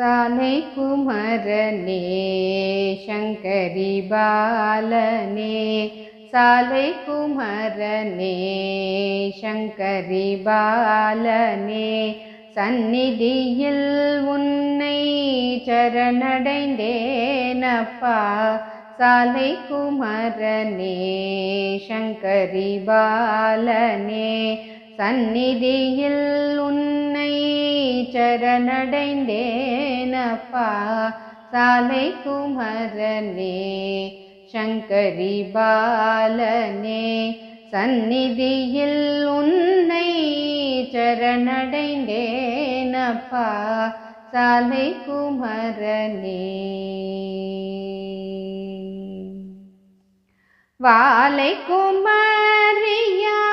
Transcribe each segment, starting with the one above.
சாலை குமரனே சங்கரி பாலனே சாலை குமரனே சங்கரி பாலனே சந்நிதியில் உன்னை சரணடைந்தேனப்பா. சாலை குமரனே சங்கரி பாலனே சந்நிதியில் உன்னை சரணடைந்தேனப்பா சாலை குமரனே சங்கரி பாலனே சந்நிதியில் உன்னை சரணடைந்தேனப்பா சாலை குமரனே. வாலை குமரியா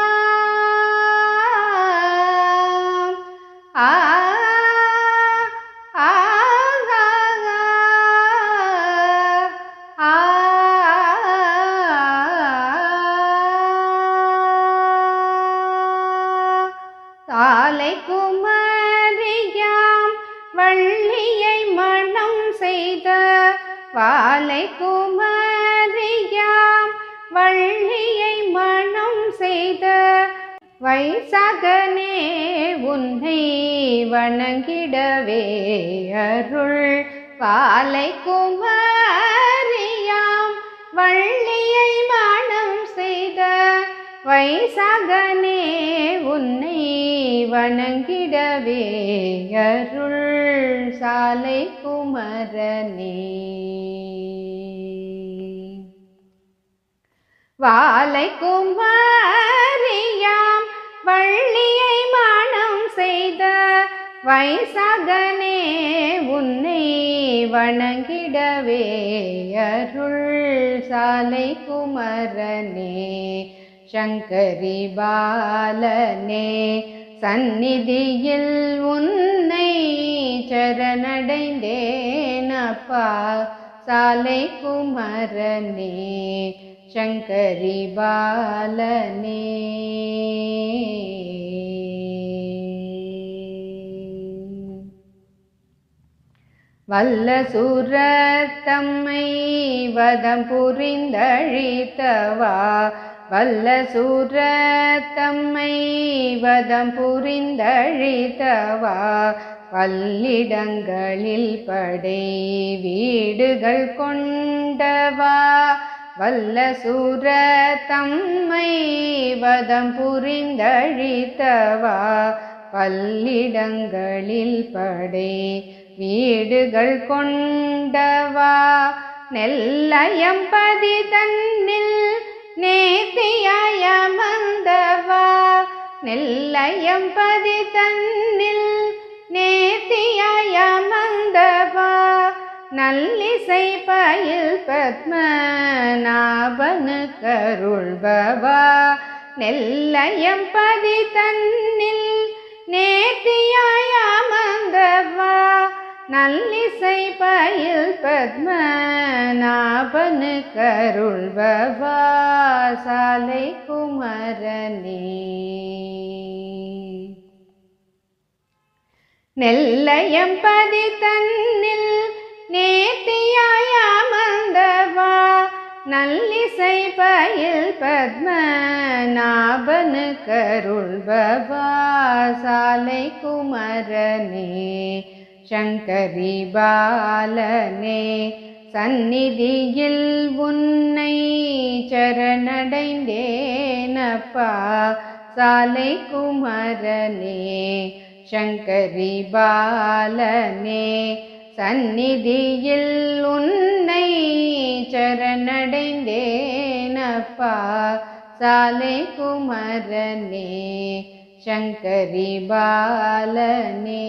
குமரியாம் வள்ளியை மனம் செய்த வாலை குமரியாம் வள்ளியை மனம் செய்த வைசகனே உன்னை வணங்கிடவே அருள். வாலை குமரியாம் வள்ளி வைசாகனே உன்னை வணங்கிடவே அருள் சாலை குமரனே. வாலை குமரியாம் வள்ளியை மானம் செய்த வைசாகனே உன்னை வணங்கிடவே அருள் சாலை குமரனே. சங்கரி பாலனே சந்நிதியில் உன்னை சரணடைந்தேனப்பா சாலை குமரனே சங்கரி பாலனே. வல்ல சுரத்தம்மை வதம் புரிந்தழித்தவா வல்ல தம்மை வதம் புரிந்தழித்தவா? பல்லிடங்களில் படை வீடுகள் கொண்டவா? வல்ல தம்மை வதம் புரிந்தழித்தவா? பல்லிடங்களில் படை வீடுகள் கொண்டவா? நெல்லயம்பதி தன்னில் நேர்த்தியாயமந்தவா நெல்லையம் பதி தன்னில் நேத்தியமந்தவா நல்லிசை பயில் பத்மநாபனு கருள்பவா நெல்லையம் பதி தன்னில் நல்லிசை பயில் பத்மநாபனு கருள்பவா சாலை குமரனே. நெல்லையம் பதி தன்னில் நேத்தியாயமந்தவா நல்லிசை பயில் பத்மநாபனு கருள்பவா சாலை குமரனே. சங்கரி பாலனே சந்நிதியில் உன்னை சரணடைந்தேனப்பா சாலை குமரனே சங்கரி பாலனே சந்நிதியில் உன்னை சரணடைந்தேனப்பா சாலை குமரனே சங்கரி பாலனே.